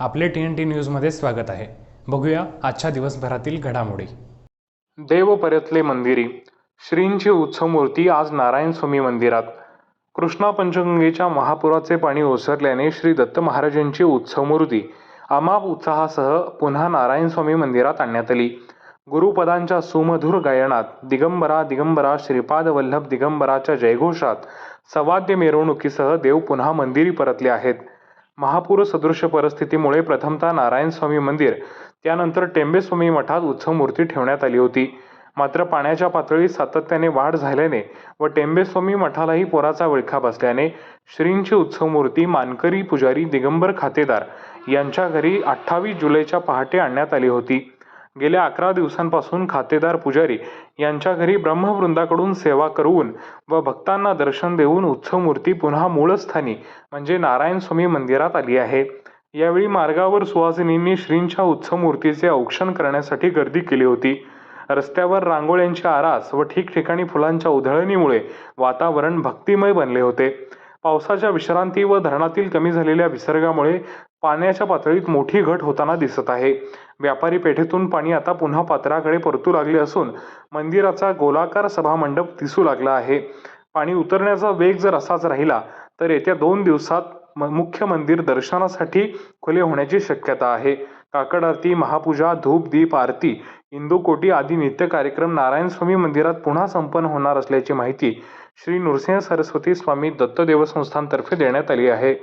आपले T N T न्यूजमध्ये स्वागत आहे. बघूया आजच्या दिवसभरातील घडामोडी. देव परतले मंदिरी. श्रींची उत्सव मूर्ती आज नारायण स्वामी मंदिरात. कृष्णा पंचगंगेच्या महापुराचे पाणी ओसरल्याने श्री दत्त महाराजांची उत्सव मूर्ती अमाप उत्साहासह पुन्हा नारायण स्वामी मंदिरात आणण्यात आली. गुरुपदांच्या सुमधुर गायनात दिगंबरा दिगंबरा श्रीपाद वल्लभ दिगंबराच्या जयघोषात सवाद्य मिरवणुकीसह देव पुन्हा मंदिरी परतले आहेत. महापूर सदृश परिस्थितीमुळे प्रथमतः नारायण स्वामी मंदिर त्यानंतर टेंबेस्वामी मठात उत्सव मूर्ती ठेवण्यात आली होती. मात्र पाण्याच्या पातळीत सातत्याने वाढ झाल्याने व टेंबेस्वामी मठालाही पुराचा विळखा बसल्याने श्रींची उत्सव मूर्ती मानकरी पुजारी दिगंबर खातेदार यांच्या घरी अठ्ठावीस जुलैच्या पहाटे आणण्यात आली होती. गेल्या अकरा दिवसांपासून खातेदार पुजारी यांच्या घरी ब्रह्मवृंदाकडून सेवा करून व भक्तांना दर्शन देऊन उत्सव मूर्ती पुन्हा मूळस्थानी म्हणजे नारायण स्वामी मंदिरात आली आहे. यावेळी मार्गावर सुहासिनींनी श्रींच्या उत्सव मूर्तीचे औक्षण करण्यासाठी गर्दी केली होती. रस्त्यावर रांगोळ्यांची आरास व ठिकठिकाणी फुलांच्या उधळणीमुळे वातावरण भक्तिमय बनले होते. पावसाच्या विश्रांती व धरणातील कमी झालेल्या विसर्गामुळे पाण्याच्या पातळीत मोठी घट होताना दिसत आहे. व्यापारी पेठेतून पाणी आता पुन्हा पात्राकडे परतू लागले असून मंदिराचा गोलाकार सभामंडप दिसू लागला आहे. पाणी उतरण्याचा वेग जर असाच राहिला तर येत्या दोन दिवसात म- मुख्य मंदिर दर्शनासाठी खुले होण्याची शक्यता आहे. काकड आरती महापूजा धूप दीप आरती इंदुकोटी आदी नित्य कार्यक्रम नारायण स्वामी मंदिरात पुन्हा संपन्न होणार असल्याची माहिती श्री नृसिंह सरस्वती स्वामी दत्त देवस्थानतर्फे देण्यात आली आहे.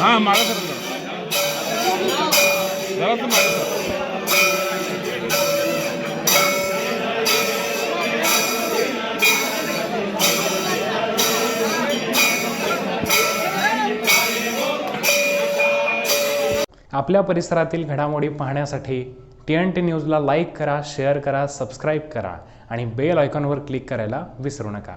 हां आपल्या परिसरातील घडामोडी पाहण्यासाठी टी एन टी न्यूजला लाईक करा शेअर करा सबस्क्राईब करा आणि बेल आयकॉनवर क्लिक करायला विसरू नका.